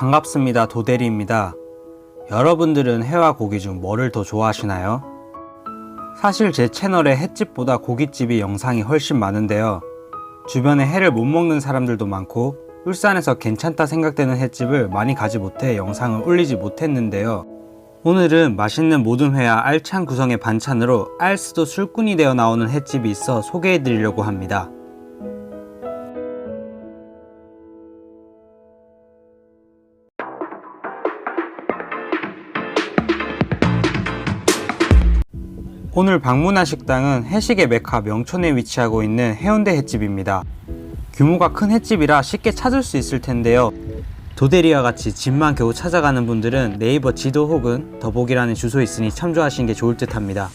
반갑습니다. 도대리입니다. 여러분들은 회와 고기 중 뭐를 더 좋아하시나요? 사실 제 채널에 횟집보다 고깃집이 영상이 훨씬 많은데요. 주변에 회를 못 먹는 사람들도 많고 울산에서 괜찮다 생각되는 횟집을 많이 가지 못해 영상을 올리지 못했는데요. 오늘은 맛있는 모든 회와 알찬 구성의 반찬으로 알스도 술꾼이 되어 나오는 횟집이 있어 소개해 드리려고 합니다. 오늘 방문한 식당은 해식의 메카 명촌에 위치하고 있는 해운대 횟집입니다. 규모가 큰 횟집이라 쉽게 찾을 수 있을 텐데요. 도대리와 같이 집만 겨우 찾아가는 분들은 네이버 지도 혹은 더보기란에 주소 있으니 참조하시는 게 좋을 듯 합니다.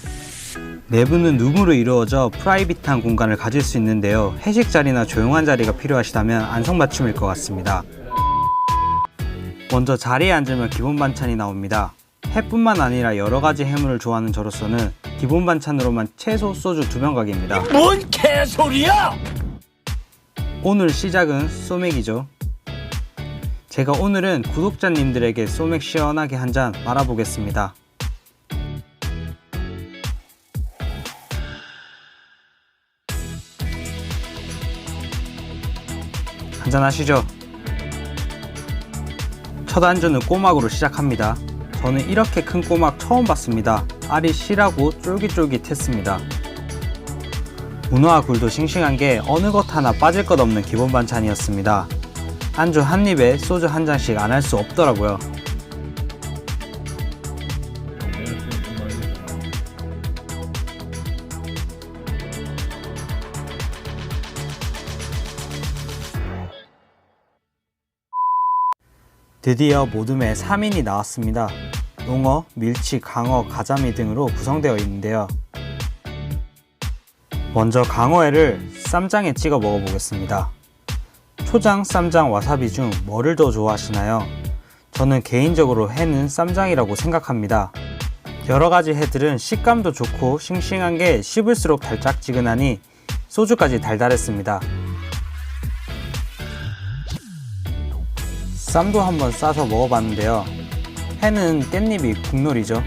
내부는 룸으로 이루어져 프라이빗한 공간을 가질 수 있는데요. 회식 자리나 조용한 자리가 필요하시다면 안성맞춤일 것 같습니다. 먼저 자리에 앉으면 기본 반찬이 나옵니다. 해뿐만 아니라 여러 가지 해물을 좋아하는 저로서는 기본 반찬으로만 채소, 소주 두병 가게입니다. 뭔 개소리야! 오늘 시작은 소맥이죠. 제가 오늘은 구독자님들에게 소맥 시원하게 한 잔 말아보겠습니다. 한잔 하시죠. 첫 안주는 꼬막으로 시작합니다. 저는 이렇게 큰 꼬막 처음 봤습니다. 알이 실하고 쫄깃쫄깃했습니다. 문어와 굴도 싱싱한 게 어느 것 하나 빠질 것 없는 기본 반찬이었습니다. 안주 한 입에 소주 한 잔씩 안 할 수 없더라고요. 드디어 모둠에 3인이 나왔습니다. 농어, 밀치, 강어, 가자미 등으로 구성되어 있는데요. 먼저 강어회를 쌈장에 찍어 먹어보겠습니다. 초장, 쌈장, 와사비 중 뭐를 더 좋아하시나요? 저는 개인적으로 회는 쌈장이라고 생각합니다. 여러 가지 회들은 식감도 좋고 싱싱한 게 씹을수록 달짝지근하니 소주까지 달달했습니다. 쌈도 한번 싸서 먹어봤는데요. 회는 깻잎이 국룰이죠.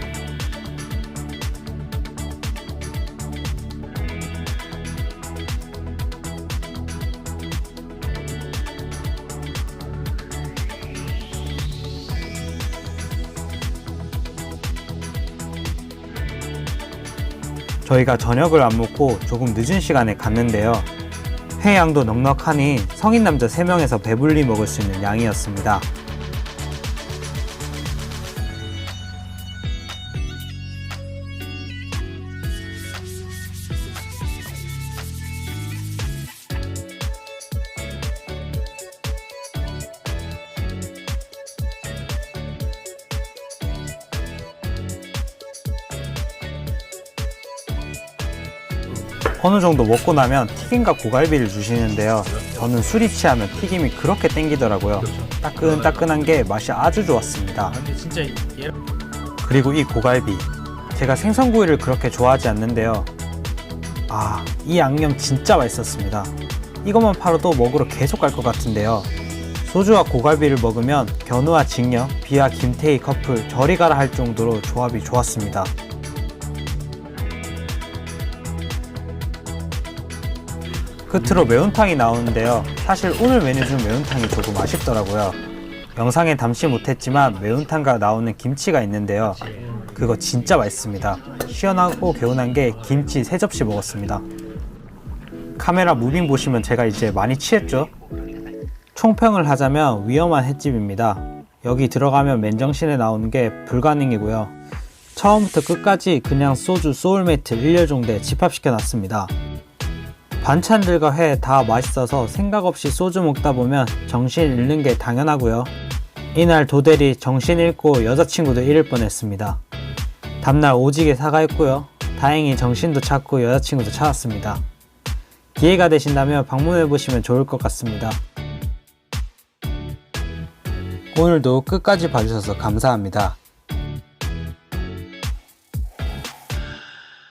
저희가 저녁을 안 먹고 조금 늦은 시간에 갔는데요. 회 양도 넉넉하니 성인 남자 3명에서 배불리 먹을 수 있는 양이었습니다. 어느 정도 먹고 나면 튀김과 고갈비를 주시는데요. 저는 술이 취하면 튀김이 그렇게 땡기더라고요. 따끈따끈한 게 맛이 아주 좋았습니다. 진짜 얘 그리고 이 고갈비. 제가 생선구이를 그렇게 좋아하지 않는데요. 아, 이 양념 진짜 맛있었습니다. 이것만 팔아도 먹으러 계속 갈 것 같은데요. 소주와 고갈비를 먹으면 견우와 직녀, 비와 김태희 커플 저리 가라 할 정도로 조합이 좋았습니다. 끝으로 매운탕이 나오는데요. 사실 오늘 메뉴 중 매운탕이 조금 아쉽더라고요. 영상에 담지 못했지만 매운탕과 나오는 김치가 있는데요. 그거 진짜 맛있습니다. 시원하고 개운한 게 김치 3접시 먹었습니다. 카메라 무빙 보시면 제가 이제 많이 취했죠? 총평을 하자면 위험한 횟집입니다. 여기 들어가면 맨정신에 나오는 게 불가능이고요. 처음부터 끝까지 그냥 소주 소울메이트 1렬 종대 집합시켜 놨습니다. 반찬들과 회 다 맛있어서 생각 없이 소주 먹다 보면 정신 잃는 게 당연하고요. 이날 도대리 정신 잃고 여자친구도 잃을 뻔했습니다. 다음날 오지게 사과했고요. 다행히 정신도 찾고 여자친구도 찾았습니다. 기회가 되신다면 방문해 보시면 좋을 것 같습니다. 오늘도 끝까지 봐주셔서 감사합니다.